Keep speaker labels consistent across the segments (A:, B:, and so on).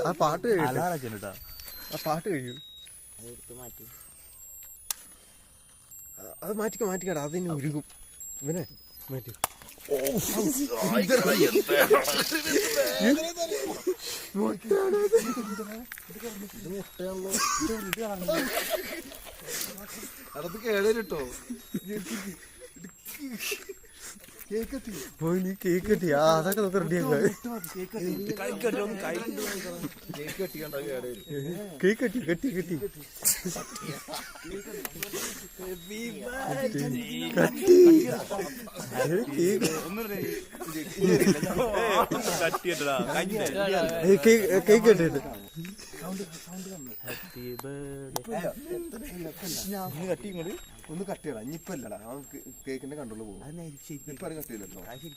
A: ആ പാട്ട് കഴിയും ആ പാട്ട് കഴിയും അത് മാറ്റിക്ക മാറ്റിക്കടാ അതിന് ഉരുകും ഇവനെ മാറ്റി അത് കേടോ കേട്ടോ കേക്ക് കെട്ടി ആ അതൊക്കെ നമുക്ക് റെഡിയാക്കാം കേക്ക് കെട്ടി കെട്ടി. കെട്ടി. കേക്ക് കേക്ക് കെട്ടിട്ട്
B: ഹാപ്പി ബർത്ത്ഡേ
A: ഒന്ന് കട്ട് ചെയ്യണം ഇനിയിപ്പല്ലടാ ആ കേക്കിന്റെ കണ്ടോളൂ പോകും ഇപ്പൊ അത് കട്ട് ചെയ്തല്ലോ താഴെ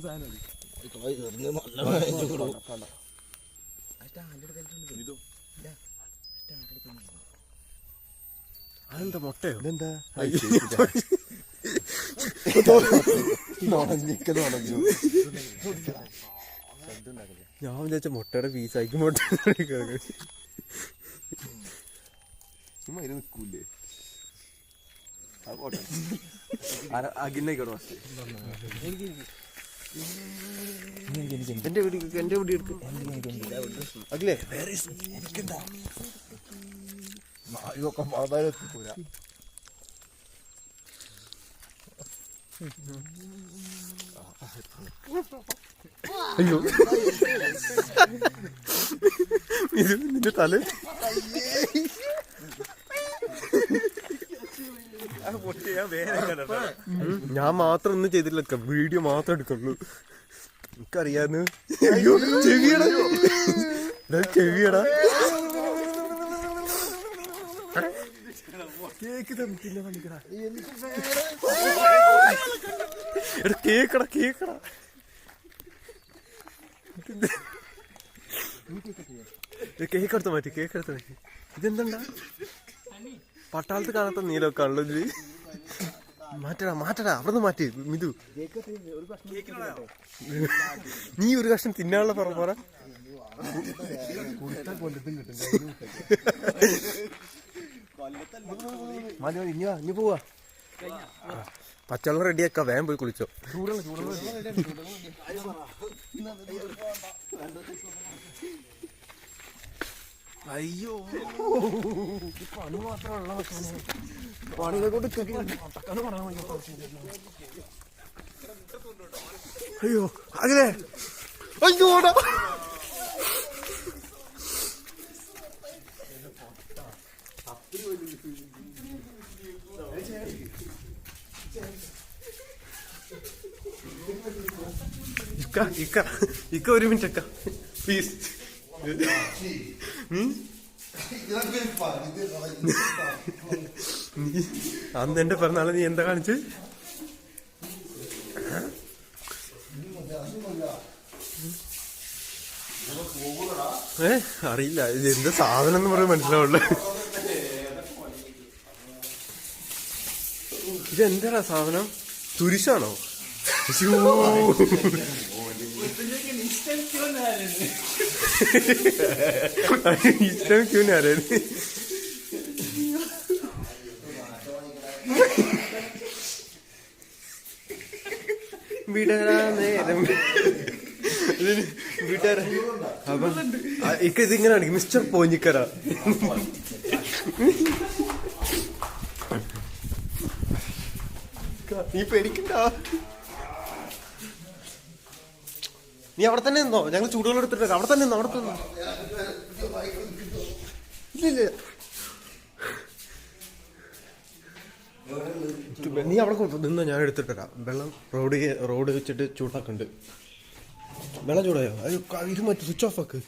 B: സാധനം
A: അതെന്താ മുട്ടയോ? ഇതെന്താ? ഞാൻ വിചാരിച്ച മുട്ടയുടെ പീസാക്കി മുട്ട നിൽക്കൂലേ അകിന്നേക്കോട്ടെ എന്റെ വീട് എന്റെ വീട് എടുക്കും. അഖിലേ. ഇതൊക്കെ പാതാലെത്തിക്കൂല അയ്യോ. ഇത് നിന്റെ തല. ഞാൻ മാത്രം ഒന്നും ചെയ്തിട്ടില്ല. വീഡിയോ മാത്രം എടുക്കുള്ളൂ. എനിക്കറിയാന്ന്. അയ്യോ ചെവിയടാ. ചെവിയടാ. കേക്ക് തന്നിട്ടില്ല കേക്കടാ കേക്കടാ. കേക്ക് മാറ്റി കേക്ക് മാറ്റി. ഇതെന്താ പട്ടാളത്ത് കാണാത്ത നീലൊക്കെ ആണല്ലോ ഇതിൽ മാറ്റടാ മാറ്റടാ അവിടെ നിന്ന് മാറ്റി മിതു. നീ ഒരു കഷ്ണം തിന്നാനുള്ള പറ പറ. മതി മതി ഇനി പോവാ. പച്ചവെള്ളം റെഡിയാക്കാം വേഗം പോയി കുളിച്ചോ. അയ്യോ. പണികളെ കൊണ്ട് അയ്യോ അതെ അയ്യോടാ. ഇക്ക ഇക്ക ഇക്ക ഒരു മിനിറ്റ് അക്ക പ്ലീസ് അന്ന് എന്റെ പിറന്നാൾ നീ എന്താ കാണിച്ച്? ഏ അറിയില്ല. ഇത് എന്താ സാധനം എന്ന് പറയാൻ മനസ്സിലാവുള്ളു. ഇത് എന്താടാ സാധനം? തുരിശാണോ. ഇഷ്ടം ക്യൂനാരൻ വിടരാ നേരം. ഇതിന് വിടരാ അപ്പം ആ, ഇക്ക ഇതിങ്ങനെ അടിക്കും മിസ്റ്റർ പോഞ്ഞിക്കര. നീ പേടിക്കണ്ട. നീ അവിടെ തന്നെ നിന്നോ? ഞങ്ങൾ ചൂടുകൾ എടുത്തിട്ട് അവിടെ തന്നെ നിന്നോ? അവിടെ തന്നെ നീ അവിടെ നിന്നോ ഞാൻ എടുത്തിട്ടാ വെള്ളം റോഡ് റോഡ് വെച്ചിട്ട് ചൂടാക്കുന്നുണ്ട് വെള്ളം ചൂടായോ? അത് ഇത് മറ്റേ സ്വിച്ച് ഓഫ് ആക്ക്.